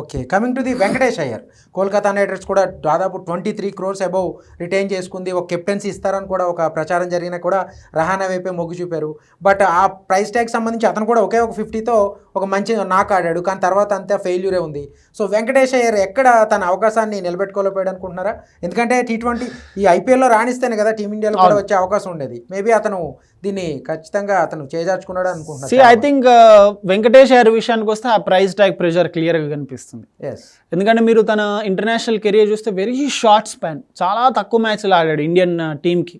Okay. Coming to the Venkatesh Iyer Kolkata Knight Riders కూడా దాదాపు twenty three crores above retain చేసుకుంది. ఒక captaincy ఇస్తారని కూడా ఒక ప్రచారం జరిగినా కూడా రహానా వైపే మొగ్గు చూపారు. బట్ ఆ ప్రైస్ ట్యాగ్ సంబంధించి అతను కూడా ఒకే ఒక ఫిఫ్టీతో ఒక మంచి నాక్ ఆడాడు. కానీ తర్వాత అంతా ఫెయిల్యూరే ఉంది. సో వెంకటేష్ అయ్యర్ ఎక్కడ తన అవకాశాన్ని నిలబెట్టుకోలేకపోయాడు అనుకుంటున్నారా? ఎందుకంటే టీ ట్వంటీ ఈ ఐపీఎల్లో రాణిస్తేనే కదా టీమిండియాలో కూడా వచ్చే అవకాశం ఉండేది. మేబీ అతను దీన్ని ఖచ్చితంగా అతను చేజార్చుకున్నాడు సి అనుకుంటున్నాను ఐ థింక్ వెంకటేష్ గారి విషయానికి వస్తే ఆ ప్రైస్ ట్యాగ్ ప్రెషర్ క్లియర్గా కనిపిస్తుంది. ఎస్ ఎందుకంటే మీరు తన ఇంటర్నేషనల్ కెరియర్ చూస్తే వెరీ షార్ట్ స్పాన్ చాలా తక్కువ మ్యాచ్లు ఆడాడు ఇండియన్ టీంకి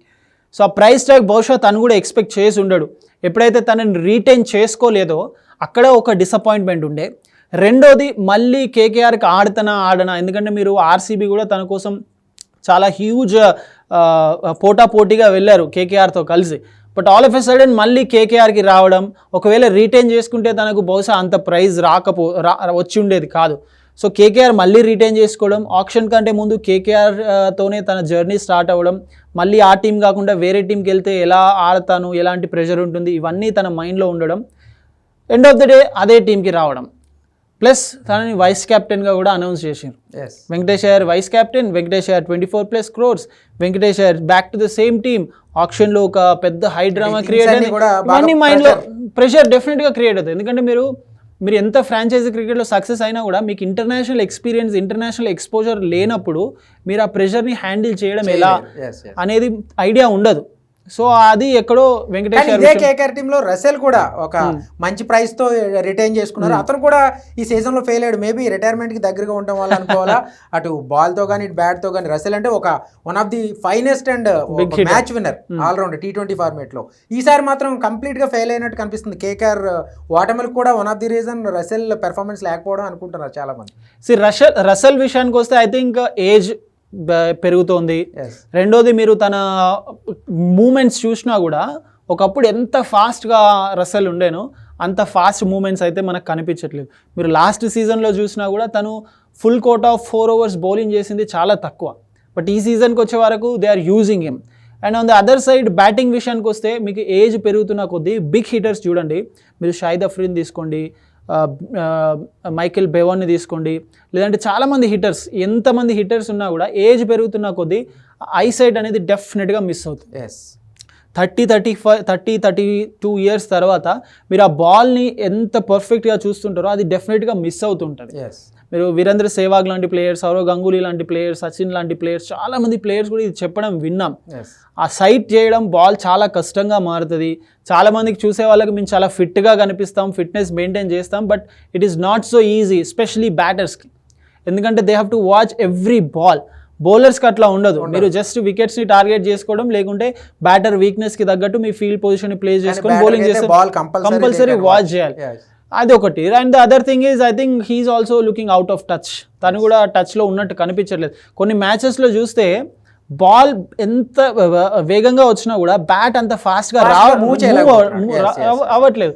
సో ఆ ప్రైస్ ట్యాగ్ బహుశా తను కూడా ఎక్స్పెక్ట్ చేసి ఉండడు. ఎప్పుడైతే తనని రీటైన్ చేసుకోలేదో అక్కడ ఒక డిసప్పాయింట్మెంట్ ఉండే. రెండోది మళ్ళీ కేకేఆర్కి ఆడుతనా ఆడనా. ఎందుకంటే మీరు ఆర్సీబీ కూడా తన కోసం చాలా హ్యూజ్ పోటా పోటీగా వెళ్ళారు కేకేఆర్తో కలిసి. But all of a sudden మళ్ళీ కేకేఆర్కి రావడం ఒకవేళ రీటైన్ చేసుకుంటే తనకు బహుశా అంత ప్రైజ్ రాకపో రా వచ్చి ఉండేది కాదు. సో కేకేఆర్ మళ్ళీ రిటైన్ చేసుకోవడం ఆప్షన్ కంటే ముందు కేకేఆర్తోనే తన జర్నీ స్టార్ట్ అవ్వడం మళ్ళీ ఆ టీం కాకుండా వేరే టీంకి వెళ్తే ఎలా ఆడతాను ఎలాంటి ప్రెషర్ ఉంటుంది ఇవన్నీ తన మైండ్లో ఉండడం ఎండ్ ఆఫ్ ద డే అదే టీంకి రావడం. ప్లస్ తనని వైస్ కెప్టెన్గా కూడా అనౌన్స్ చేశారు Venkatesh Iyer vice captain Venkatesh Iyer twenty four plus crores Venkatesh Iyer back to the same team ఆప్షన్లో ఒక పెద్ద హై డ్రామా క్రియేట్ అన్ని మైండ్లో ప్రెషర్ డెఫినెట్గా క్రియేట్ అవుతుంది ఎందుకంటే మీరు మీరు ఎంత ఫ్రాంచైజీ క్రికెట్లో సక్సెస్ అయినా కూడా మీకు ఇంటర్నేషనల్ ఎక్స్పీరియన్స్ ఇంటర్నేషనల్ ఎక్స్పోజర్ లేనప్పుడు మీరు ఆ ప్రెషర్ని హ్యాండిల్ చేయడం ఎలా అనేది ఐడియా ఉండదు. సో అది ఎక్కడో వెంకటేష్ అయ్యర్ ఇదే కేకేఆర్ టీంలో రసెల్ కూడా ఒక మంచి ప్రైస్తో రిటైన్ చేసుకున్నారు. అతను కూడా ఈ సీజన్లో ఫెయిల్ అయ్యాడు. మేబీ రిటైర్మెంట్కి దగ్గరగా ఉండడం వల్ల అనుకోవాలా? అటు బాల్తో కానీ బ్యాట్తో కానీ రసెల్ అంటే ఒక one of the finest and. Match winner all round T twenty ఫార్మేట్లో. ఈసారి మాత్రం కంప్లీట్గా ఫెయిల్ అయినట్టు కనిపిస్తుంది. కేకేఆర్ ఓటమికి కూడా one of the reason Russell performance లేకపోవడం అనుకుంటున్నారు చాలా మంది సి రషల్ రసల్ విషయానికి వస్తే ఐ థింక్ ఏజ్ పెరుగుతోంది. రెండోది మీరు తన మూమెంట్స్ చూసినా కూడా ఒకప్పుడు ఎంత ఫాస్ట్గా రసల్ ఉండేనో అంత ఫాస్ట్ మూమెంట్స్ అయితే మనకు కనిపించట్లేదు. మీరు లాస్ట్ సీజన్లో చూసినా కూడా తను full quota of four overs bowling చేసింది చాలా తక్కువ. బట్ ఈ సీజన్కి వచ్చే వరకు they are using him. And on the other side batting విషయానికి వస్తే మీకు ఏజ్ పెరుగుతున్న కొద్దీ బిగ్ హిటర్స్ చూడండి. మీరు షాయిద్ అఫ్రీన్ తీసుకోండి మైకేల్ బెవాన్ని తీసుకోండి. లేదంటే చాలామంది హిట్టర్స్ ఎంతమంది హిట్టర్స్ ఉన్నా కూడా ఏజ్ పెరుగుతున్న కొద్దీ ఐసైట్ అనేది డెఫినెట్గా మిస్ అవుతుంది. Yes thirty thirty five thirty thirty two years తర్వాత మీరు ఆ బాల్ని ఎంత పర్ఫెక్ట్గా చూస్తుంటారో అది డెఫినెట్గా మిస్ అవుతుంటుంది. ఎస్ మీరు వీరేంద్ర సేవాగ్ లాంటి ప్లేయర్స్ సౌరవ్ గంగూలీ లాంటి ప్లేయర్స్ సచిన్ లాంటి ప్లేయర్స్ చాలామంది ప్లేయర్స్ కూడా ఇది చెప్పడం విన్నాం. ఆ సైట్ చేయడం బాల్ చాలా కష్టంగా మారుతుంది. చాలా మందికి చూసే వాళ్ళకి మేము చాలా ఫిట్గా కనిపిస్తాం ఫిట్నెస్ మెయింటైన్ చేస్తాం but it is not so easy especially బ్యాటర్స్కి ఎందుకంటే they have to watch every ball బౌలర్స్కి అట్లా ఉండదు. మీరు జస్ట్ వికెట్స్ని టార్గెట్ చేసుకోవడం లేకుంటే బ్యాటర్ వీక్నెస్కి తగ్గట్టు మీ ఫీల్డ్ పొజిషన్ ప్లే చేసుకొని బౌలింగ్ చేస్తే కంపల్సరీ వాచ్ చేయాలి. అది ఒకటి and the other thing is I think he is also looking out of touch తను కూడా టచ్లో ఉన్నట్టు కనిపించట్లేదు. కొన్ని మ్యాచెస్లో చూస్తే బాల్ ఎంత వేగంగా వచ్చినా కూడా బ్యాట్ అంత ఫాస్ట్గా Fast రా గా move move చేయలేకపోతున్నాడు. move Yes, రా- yes, yes. అవ్వట్లేదు.